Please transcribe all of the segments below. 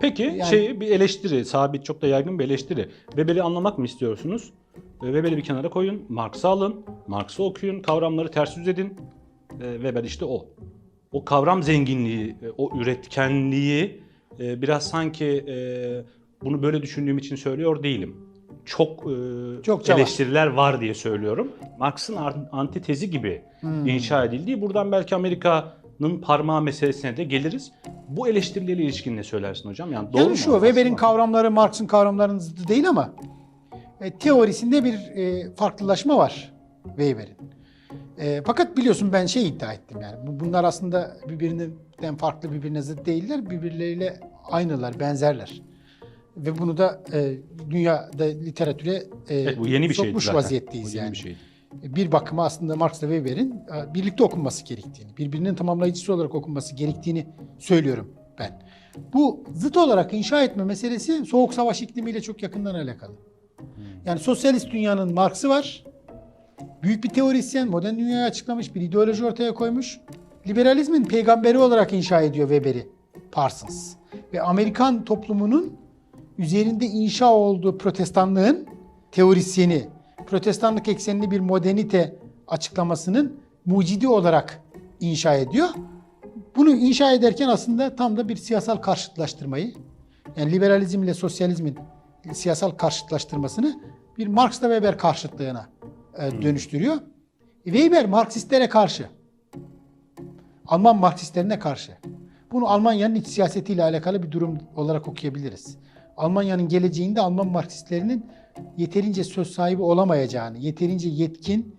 Peki Yani- şey bir eleştiri, sabit çok da yaygın bir eleştiri. Weber'i anlamak mı istiyorsunuz? E, Weber'i bir kenara koyun, Marx'ı alın, Marx'ı okuyun, kavramları ters yüz edin. E, Weber işte o. O kavram zenginliği, e, o üretkenliği biraz sanki bunu böyle düşündüğüm için söylüyor değilim. Çok, Çokça var. eleştiriler var. diye söylüyorum. Marx'ın ar- antitezi gibi Hmm. inşa edildiği. Buradan belki Amerika'nın parmağı meselesine de geliriz. Bu eleştirilerle ilişkin ne söylersin hocam? Yani doğru Yani şu Weber'in kavramları Marx'ın kavramlarının zıddı değil ama e, teorisinde bir e, farklılaşma var Weber'in. E, fakat biliyorsun ben şey iddia ettim yani bu- bunlar aslında birbirinden farklı birbirine zıt değiller birbirleriyle aynılar benzerler. Ve bunu da e, dünyada literatüre e, Evet, bu yeni bir sokmuş zaten. vaziyetteyiz Bu yeni yani. bir şeydi. Bir bakıma aslında Marx ile Weber'in e, birlikte okunması gerektiğini, birbirinin tamamlayıcısı olarak okunması gerektiğini söylüyorum ben. Bu zıt olarak inşa etme meselesi Soğuk Savaş iklimiyle çok yakından alakalı. Yani sosyalist dünyanın Marx'ı var. Büyük bir teorisyen, modern dünyayı açıklamış, bir ideoloji ortaya koymuş. Liberalizmin peygamberi olarak inşa ediyor Weber'i Parsons. Ve Amerikan toplumunun üzerinde inşa olduğu protestanlığın teorisyeni, protestanlık eksenli bir modernite açıklamasının mucidi olarak inşa ediyor. Bunu inşa ederken aslında tam da bir siyasal karşıtlaştırmayı, yani liberalizm ile sosyalizmin siyasal karşıtlaştırmasını bir Marx'la Weber karşıtlığına e, dönüştürüyor. Weber Marksistlere karşı. Alman Marksistlerine karşı. Bunu Almanya'nın iç siyasetiyle alakalı bir durum olarak okuyabiliriz. Almanya'nın geleceğinde Alman Marksistlerinin yeterince söz sahibi olamayacağını, yeterince yetkin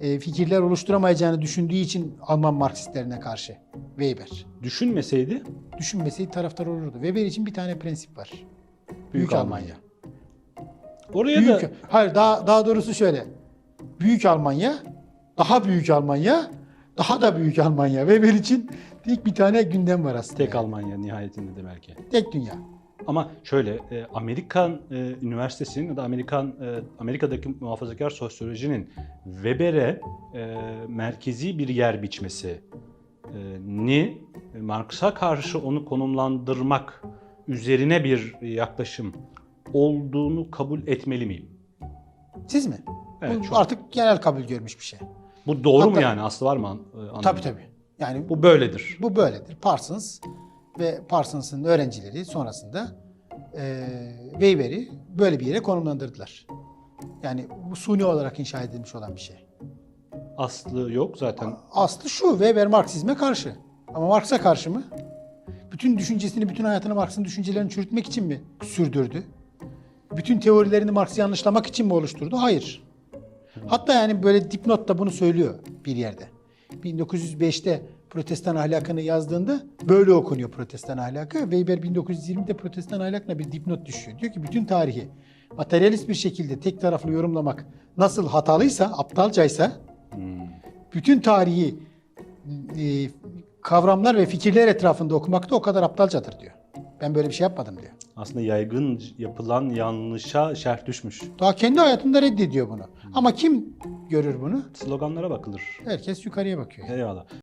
e, fikirler oluşturamayacağını düşündüğü için Alman Marksistlerine karşı Weber. Düşünmeseydi Düşünmeseydi taraftar olurdu. Weber için bir tane prensip var. Büyük, Almanya. oraya Büyük, da hayır daha daha doğrusu şöyle. Büyük Almanya, daha büyük Almanya, daha da büyük Almanya. Weber için tek bir tane gündem var aslında. tek. Almanya nihayetinde de belki. Tek dünya. Ama şöyle e, Amerikan e, üniversitesinin ya da Amerikan e, Amerika'daki muhafazakar sosyolojinin Weber'e e, merkezi bir yer biçmesi e, ni e, Marx'a karşı onu konumlandırmak üzerine bir yaklaşım olduğunu kabul etmeli miyim? Siz mi? Evet, Bu artık genel kabul görmüş bir şey. Bu doğru mu Hatta- yani aslı var mı? e, anlamı? Tabii tabii. Yani bu, Bu böyledir. bu böyledir. Parsons ve Parsons'ın öğrencileri sonrasında e, Weber'i böyle bir yere konumlandırdılar. Yani bu suni olarak inşa edilmiş olan bir şey. Aslı yok zaten. Aslı şu, Weber Marksizme karşı. Ama Marx'a karşı mı? Bütün düşüncesini, bütün hayatını Marx'ın düşüncelerini çürütmek için mi sürdürdü? Bütün teorilerini Marx'ı yanlışlamak için mi oluşturdu? Hayır. Hatta yani böyle dipnotta bunu söylüyor bir yerde. 1905'te protestan ahlakını yazdığında böyle okunuyor protestan ahlakı. Weber 1920'de protestan ahlakına bir dipnot düşüyor. Diyor ki bütün tarihi materyalist bir şekilde tek taraflı yorumlamak nasıl hatalıysa, aptalcaysa bütün tarihi e, kavramlar ve fikirler etrafında okumak da o kadar aptalcadır diyor. Ben böyle bir şey yapmadım diyor. Aslında yaygın yapılan yanlışa şerh düşmüş. Daha kendi hayatında reddediyor bunu. Ama kim görür bunu? Sloganlara bakılır. Herkes yukarıya bakıyor. Eyvallah.